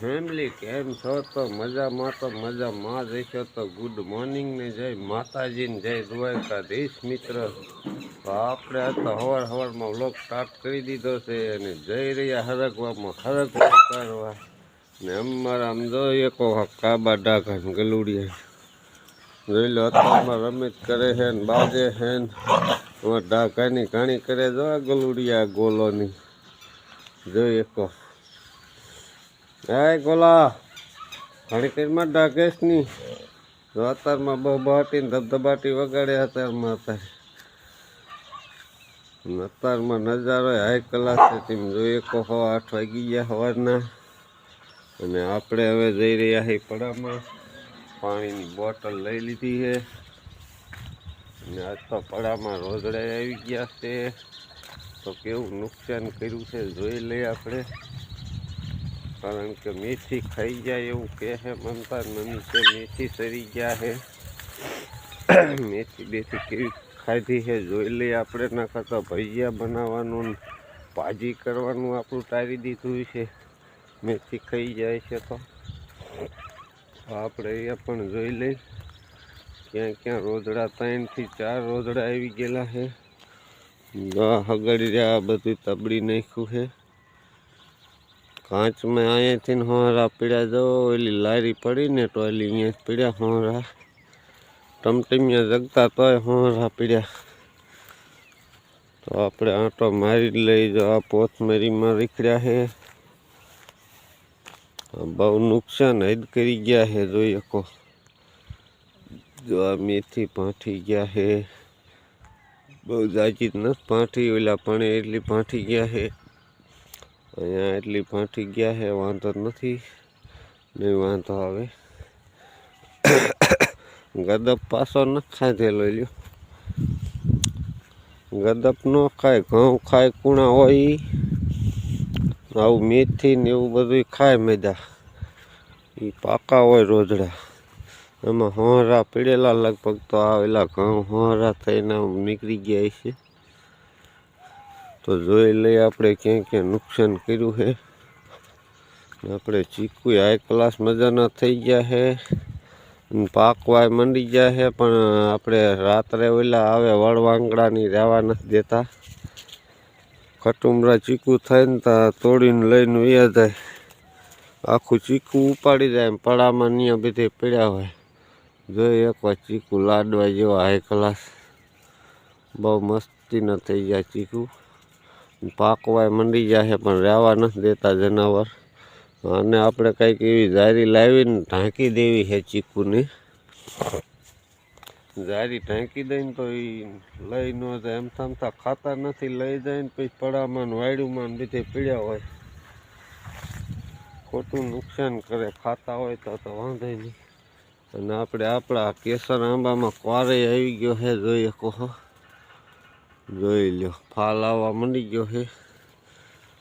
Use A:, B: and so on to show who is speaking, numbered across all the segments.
A: Family કેમ છો? તો મજામાં તો મજામાં જ હશો. તો ગુડ મોર્નિંગ ને જય માતાજીને જય દ્વારકાધીશ મિત્ર. તો આપણે આ તો હવાર હવારમાં વ્લોગ સ્ટાર્ટ કરી દીધો છે અને જઈ રહ્યા હરકવામાં હરક કરવા ને અમારા આમ જોઈએ કહો કાબા ડાઘા ગલુડિયા. જોઈ લો અત્યારમાં રમત કરે છે ને બાજે છે ને. ડાઘાની ઘાણી કરે જો ગલુડિયા ગોલોની. જોઈએ કહો. હાય ગોલા, ઘણી કરીમાં જો અત્યારમાં બહુ બહાટીને ધબધબાટી વગાડ્યા અત્યારમાં અત્યારે અત્યારમાં નજારો હાઈ કલાક છે તેમ જોઈએ કહો આઠ વાગી ગયા સવારના અને આપણે હવે જઈ રહ્યા છીએ પડામાં. પાણીની બોટલ લઈ લીધી છે. અને આજ તો પડામાં રોજડે આવી ગયા છે. તો કેવું નુકસાન કર્યું છે, જોઈ લઈએ આપણે. કારણ કે મેથી ખાઈ જાય એવું કહે છે, મમતા મમ્મી છે મેથી સરી ગયા છે. મેથી બેથી કેવી ખાધી છે, જોઈ લઈએ આપણે. ના કરતા ભજીયા બનાવવાનું ભાજી કરવાનું આપણું ટાળી દીધું છે. મેથી ખાઈ જાય છે તો. આપણે એ પણ જોઈ લઈ ક્યાં ક્યાં રોજડા ત્રણથી ચાર રોજડા આવી ગયેલા છે. હગડી રહ્યા બધું તબડી નાખ્યું છે કાચમાં અહીંયાથી હોરા પીડ્યા જો ઓલી લારી પડી ને તો ઓલી અહીંયા પીડ્યા હોરા ટમટમિયા જગતા તોય હોરા પીડ્યા તો આપણે આંટો મારી લઈ જો આ પોથમેરીમાં રીખડ્યા છે બહુ નુકસાન હદ કરી ગયા છે જોઈ શકો જો આ મેથી ભાંઠી ગયા છે બહુ જાજી નથી ભાંઠી, ઓલા પણ એટલી ભાંઠી ગયા છે. અહીંયા એટલી ભાંઠી ગયા છે, વાંધો નથી. નહીં વાંધો આવે. ગદપ પાછો ન ખાધેલો લ્યો. ગદપ ન ખાય, ઘઉં ખાય, કુણા હોય. આવું મેથી ને એવું બધું ખાય મેદા. એ પાકા હોય રોજડા. એમાં હોરા પીડેલા લગભગ તો આવેલા ઘઉં હોરા થઈને નીકળી ગયા છે. તો જોઈ લઈએ આપણે ક્યાં ક્યાં નુકસાન કર્યું છે. આપણે ચીકુ હાઈ ક્લાસ મજાના થઈ ગયા છે. પાકવાય મંડી ગયા છે, પણ આપણે રાત્રે ઓલા આવે વળવાંગડાની રહેવા નથી દેતા. ખટુમરા ચીકુ થાય ને તોડીને લઈને વ્યા જાય. આખું ચીકુ ઉપાડી જાય પડામાં ત્યાં બધે પડ્યા હોય. જોઈ એકવાર ચીકુ લાડવા જેવો હાઈ ક્લાસ બહુ મસ્તીના થઈ જાય ચીકુ. પાકવાય મંડી જાય પણ રહેવા નથી દેતા જનાવર. અને આપણે કંઈક એવી જારી લાવીને ઢાંકી દેવી છે ચીકુને. જારી ઢાંકી દઈને તો એ લઈ ન જાય. એમ થમતા ખાતા નથી, લઈ જાય ને પછી પડામાં ને વાયડુમાં બીજે પીડ્યા હોય. ખોટું નુકસાન કરે, ખાતા હોય તો વાંધો નહીં. અને આપણે આપણા કેસર આંબામાં ક્વારે આવી ગયો છે જોઈએ કહો. જોઈ લ્યો, ફાલ આવવા મળી ગયો છે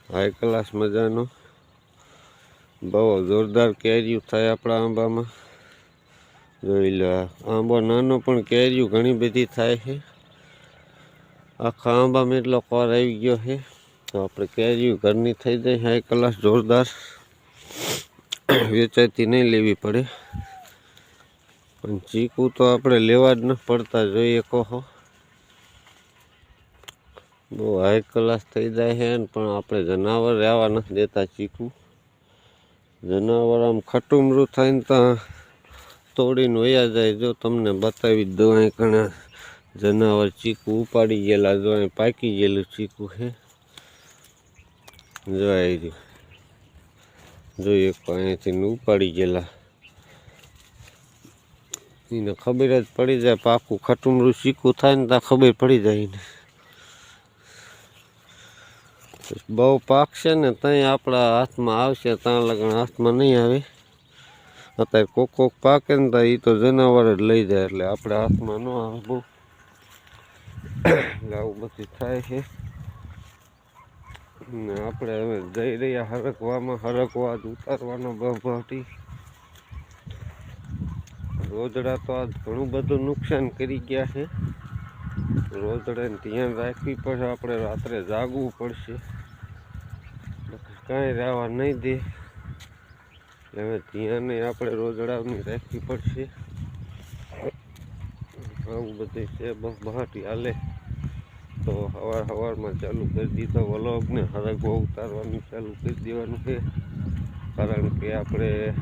A: હાઈ ક્લાસ મજાનો. બહુ જોરદાર કેરીયું થાય આપણા આંબામાં. જોઈ લો આંબો નાનો પણ કેરીયું ઘણી બધી થાય છે આખા આંબામાં એટલો કોર આવી ગયો છે તો આપણે કેરીયું ઘરની થઈ જાય, હાઈ ક્લાસ જોરદાર. વેચાતી નહીં લેવી પડે. પણ ચીકુ તો આપણે લેવા જ ન પડતા જોઈએ કહો. બહુ હાઈ ક્લાસ થઈ જાય છે પણ આપણે જનાવર રહેવા નથી દેતા ચીકુ. જનાવર આમ ખટુમરું થઈને ત્યાં તોડીને વયા જાય. જો તમને બતાવી દવાય ઘણા જનાવર ચીકુ ઉપાડી ગયેલા. જો પાકી ગયેલું ચીકુ છે. જો આવી રહ્યું. જોઈએ અહીંયાથી ઉપાડી ગયેલા. એને ખબર જ પડી જાય પાકું ખટુમરું શીખું થાય ને ત્યાં ખબર પડી જાય એને. બહુ પાક છે ને ત્યાં આપણા હાથમાં આવશે, ત્યાં લગન હાથમાં નહીં આવે. અત્યારે કોક કોક પાકે ને તો એ તો જનાવર જ લઈ જાય એટલે આપણે હાથમાં ન આવે બહુ. એટલે આવું બધું થાય છે. ને આપણે હવે જઈ રહ્યા હરકવામાં હરકવા જ ઉતારવાનો બહટી રોજડા તો આજ ઘણું બધું નુકસાન કરી ગયા છે. રોજડાને ધ્યાન રાખવી પડશે આપણે રાત્રે જાગવું પડશે. કાંઈ રહેવા નહીં દે. હવે ધ્યાને આપણે રોજડાની રાખવી પડશે. આવું બધું છે બહુ બહાટી હાલે. તો સવાર સવારમાં ચાલુ કરી દીધો વલોગને હરગવો ઉતારવાનું ચાલુ કરી દેવાનું છે. કારણ કે આપણે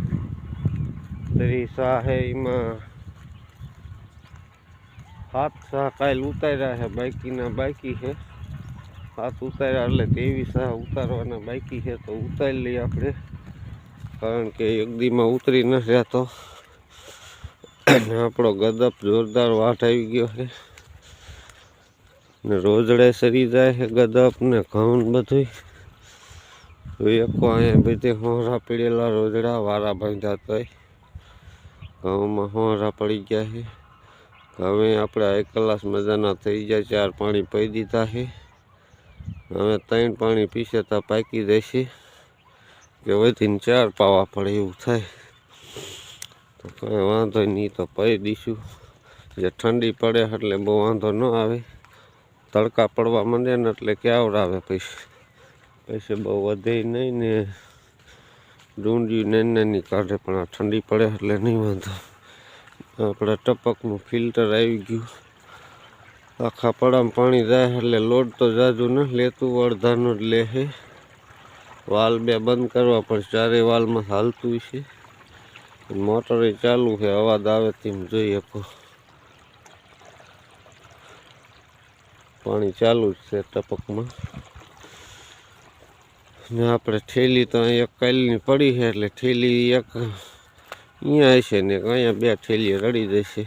A: ત્રીસા સાહે એમાં હાથ સા કાલ ઉતાર્યા છે બાકીના બાકી છે હાથ ઉતાર્યા એટલે તેવી સાહ ઉતારવાના બાકી છે તો ઉતારી લઈએ આપણે. કારણ કે એક દીમાં ઉતરી ન તો આપણો ગદપ જોરદાર વાટ આવી ગયો છે ને રોજડે સરી જાય છે ગદપ ને ઘઉં બધું જોઈએ અહીંયા બધે હોરા પીડેલા રોજડા વારા બાંધ્યા તોય. ઘઉંમાં હોરા પડી ગયા છે હવે આપણે એક કલાક મજાના થઈ જાય, ચાર પાણી પી દીધા છે હવે ત્રણ પાણી પીશે તો પાકી જશે કે વધીને ચાર પાવા પડે એવું થાય. તો કંઈ વાંધો નહીં, તો પી દઈશું. જે ઠંડી પડે એટલે બહુ વાંધો ન આવે. તડકા પડવા માંડે ને એટલે ક્યાં આવે પૈસા? પૈસે બહુ વધે નહીં ને. ડુંડી નાની નાની કાઢે, પણ આ ઠંડી પડે એટલે નહીં વાંધો. આપણે ટપકનું ફિલ્ટર આવી ગયું. આખા પડામાં પાણી જાય એટલે લોડ તો જાજુ ન લેતું, અડધાનું જ લે છે વાલ બે બંધ કરવા, પણ ચારે વાલમાં હાલતું છે. મોટર ચાલુ છે, અવાજ આવે તેમ જોઈ શકો. પાણી ચાલુ જ છે ટપકમાં. ને આપણે ઠેલી તો એક કાલની પડી છે, એટલે ઠેલી એક અહીંયા હશે ને અહીંયા બે ઠેલી રડી જશે.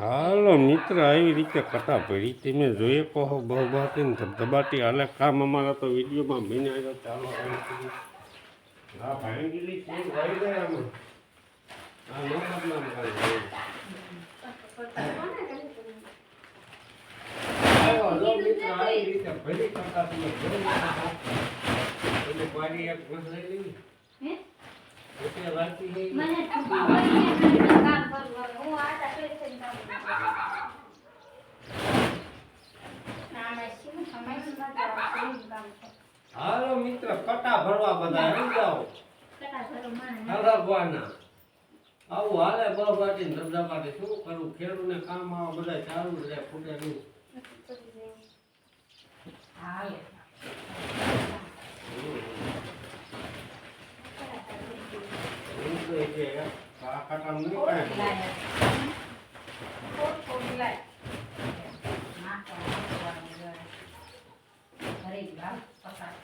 A: હાલો મિત્ર, આવી રીતે કટા ભરી. તમે જોઈએ કહો બહુ ને ધબધબાટી હાલે કામ અમારા તો વિડીયોમાં મહિને આવ્યો. ચાલો ભાઈ ગયા બદલામ કાંઈ આવ્યો જો મિત્ર હાલો મિત્ર, કટા ભરવા બધા આવી જાઓ?
B: કટા ભરો
A: આવું હાલે બહુ બાટી ધંધા માટે શું કરું ખેડૂતને કામ આવે બધા ચાલુ રહે ફૂટે નહીં.
B: હાલે. પસાર.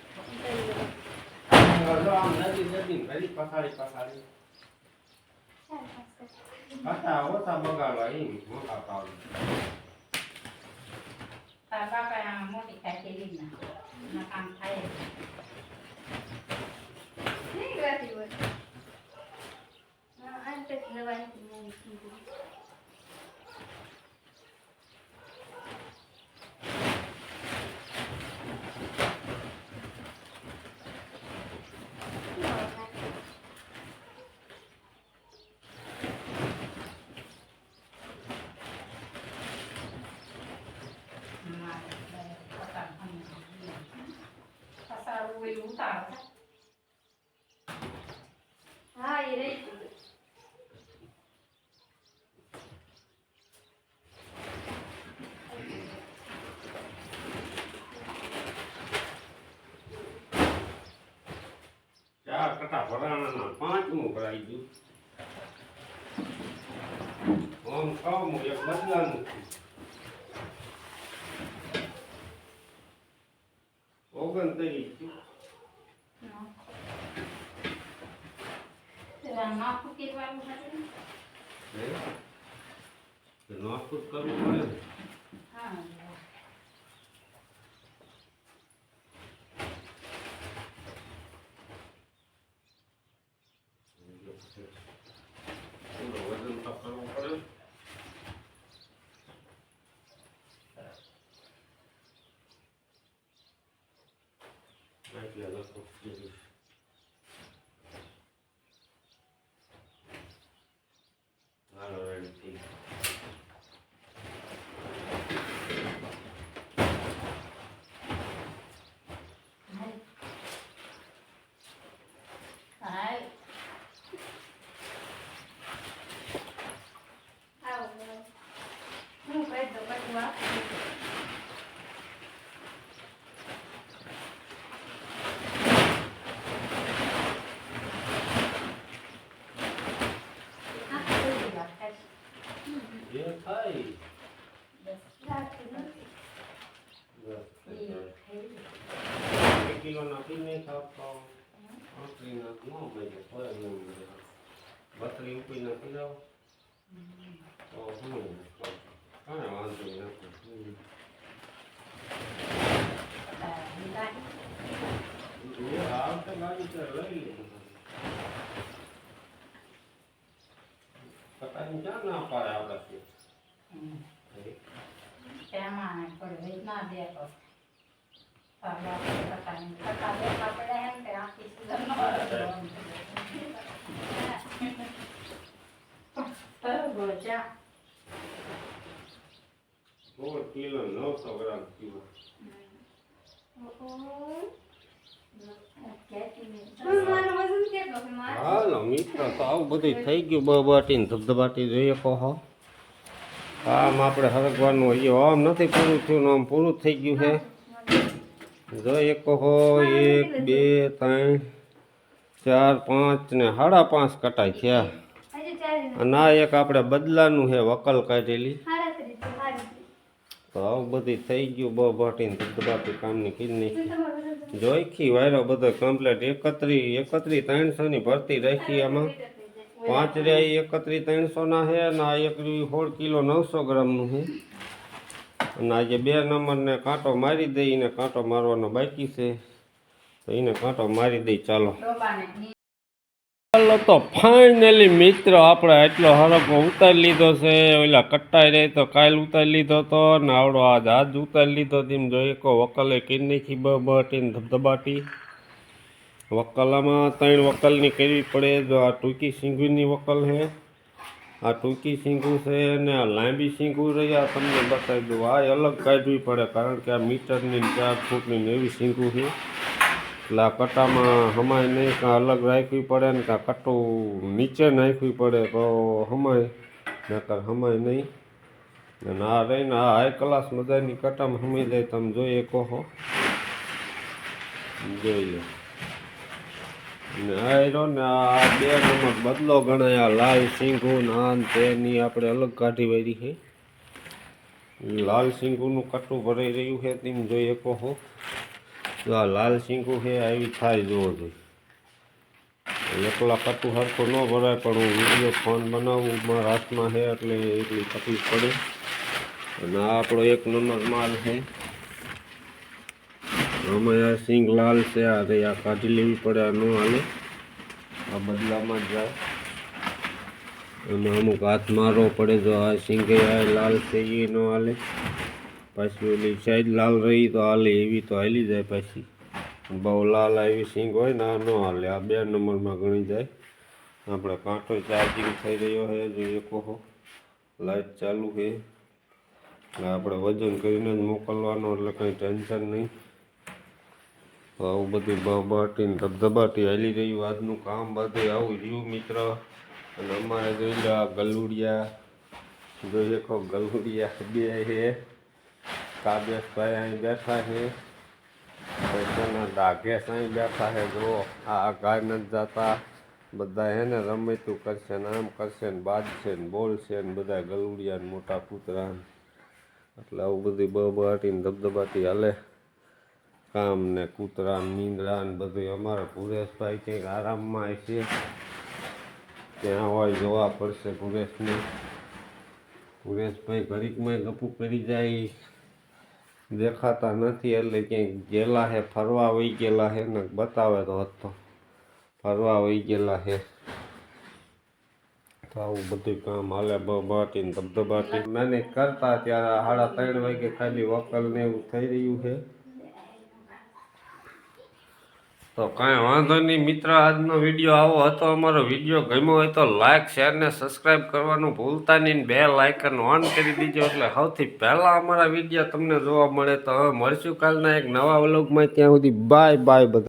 A: કટા ઓછા બગાડવા એમ મોટા પાવ
B: તારા આમાં મોટી ખાઈ લીધી ના. એના કામ થાય. નહીં રહેતી હોય. આ રીતે જ લેવાની નહીં કીધું. હા એ રહી ગયું.
A: ચાર કટા ભરાણા પાંચમું ભરાઈ ગયું આમ છમું બદલાનું ઓગણત્રીસ
B: ના. જરા માથું કેરવાનું હતું ને?
A: હે નોસ્તું કરવું પડે ને
B: હા
A: થોડું વજન તો કરવું પડે ને. એટલે લખો હાલો
B: થાય
A: કિલો નાખી નહીં ખાવ રોટલી નાખ ન ભાઈ કોઈ નહીં બકરી ઉપરી નાખી જાઓ તો હું કાંઈ વાંધો નથી આવતા લાગે છે લઈ લે પતા ક્યાં ના પાડે કિલો નવસો ગ્રામ કિલો
B: મારું વજન કેટલો છે મારું
A: હાલો મિત્ર તો આવું બધું થઈ ગયું બબાટી ને ધબધબાટી જોઈએ કહો આમ આપણે હરગવાનું હોય. આમ નથી પૂરું થયું આમ પૂરું થઈ ગયું છે. જો એક હો એક બે ત્રણ ચાર પાંચ ને સાડા પાંચ કટાઈ થયા અને આ એક આપણે બદલાનું છે વકલ કાઢેલી. તો આવું બધી થઈ ગયું બહુ ભટીને ધબધબાતી કામની કીધની? જોઈખી વાયરો બધો કમ્પ્લીટ એકત્રી એકત્રી ત્રણસો ની ભરતી રાખી આમાં. પાંચ રહ્યા એકત્રી ત્રણસો ના છે અને આ એક સોળ કિલો નવસો ગ્રામનું છે અને આજે બે નંબરને કાંટો મારી દઈ એને કાંટો મારવાનો બાકી છે. તો એને કાંટો મારી દઈ ચાલો. ચાલો તો ફાઇનલી મિત્ર, આપણે એટલો હરકો ઉતારી લીધો છે. ઓલા કટ્ટાઈ રહી તો કાલ ઉતારી લીધો તો ને આવડો આજ આજ ઉતારી લીધો તેમ જોઈએ કો વકલે કીધી નાખી બ બટી ધબધબાટી. વકલામાં ત્રણ વકલની કરવી પડે. જો આ ટૂંકી સિંગુની વકલ છે, આ ટૂંકી સિંગુ છે અને આ લાંબી સિંગુ રહી આ તમને બતાવી દઉં. આ અલગ કાઢવી પડે, કારણ કે આ મીટરની ચાર ફૂટની એવી સિંગુ છે. એટલે આ કટામાં હમાય નહીં, કાં અલગ રાખવી પડે ને કાં કટું નીચે નાખવી પડે, તો હમાય, નકર હમાય નહીં. અને આ રહીને આ હાઈ ક્લાસ મજાની કટામાં હમી જાય, તમે જોઈએ કહો. જોઈ લો. ને આ બે નંબર બદલો ગણાય, લાલ, સિંગુ, નાન, તેની આપણે અલગ કાઢી વાળી છે. લાલ સિંગુનું કટું ભરાઈ રહ્યું છે, તેમ જોઈએ કહો જો આ લાલ સિંગુ છે, આવી થાય જોવો જોઈએ એકલા કટું સરખું ન ભરાય, પણ હું વીડિયો ફોન બનાવું, મારા હાથમાં છે, એટલે એટલી તકલીફ પડે. અને આ આપણો એક નંબર માલ છે. આમાં આ સિંગ લાલ છે આ રે આ કાઢી લેવી પડે, આ ન હાલે. આ બદલામાં જ. જાય એમાં અમુક હાથ મારવો પડે, જો આ સિંગે આ લાલ છે, એ ન હાલે. પાછી ઓલી સાઈડ લાલ રહી તો હાલે, એવી તો હાલી જાય પાછી. બહુ લાલ આવી સિંગ હોય ને, આ ન હાલે. આ બે નંબરમાં ગણી જાય. આપણે કાંટો ચાર્જિંગ થઈ રહ્યો છે જોઈએ કહો. લાઈટ ચાલુ છે. આપણે વજન કરીને જ મોકલવાનો, એટલે કંઈ ટેન્શન નહીં. તો આવું બધું બબાટી ને ધબધબાટી હાલી રહ્યું. આજનું કામ બધું આવું રહ્યું, મિત્ર. અને અમારે જોઈ લો આ ગલુડિયા. જોઈએ કહો ગલુડિયા બે હે. કાબેશભાઈ અહીં બેઠા છે પૈસાના ડાઘેશ અહીં બેઠા છે જુઓ આ ગાય નથી જતા. બધા હે ને રમતું કરશે ને આમ કરશે ને બાજશે ને બોલશે ને બધા ગલુડિયા મોટા કૂતરા એટલે આવું બધું બબાટી ને ધબધબાટી હાલે. કામ ને કૂતરા નીંદડા ને બધું અમારે પુરેશભાઈ કંઈક આરામમાં છે. ત્યાં હોય જોવા પડશે પુરેશને પુરેશભાઈ ઘડીકમાં ગપુ કરી જાય. દેખાતા નથી એટલે ક્યાંક ગયેલા હે, ફરવા વહી ગયેલા હે, ને બતાવે તો હતો ફરવા વહી ગયેલા હે. આવું બધું કામ હાલે બબાટી ને ધબધબાટી. મેનેજ કરતા ત્યારે સાડા ત્રણ વાગે ખાલી વકલ ને એવું થઈ રહ્યું છે. તો કાંઈ વાંધો નહીં, મિત્ર, આજનો વીડિયો આવો હતો. અમારો વીડિયો ગમ્યો હોય તો લાઇક શેર ને સબસ્ક્રાઈબ કરવાનું ભૂલતા નહીં બે લાઇકન ઓન કરી દીજો. એટલે સૌથી પહેલાં અમારા વીડિયો તમને જોવા મળે તો હવે મળશું કાલના એક નવા વ્લોગમાં ત્યાં સુધી બાય બાય બધા.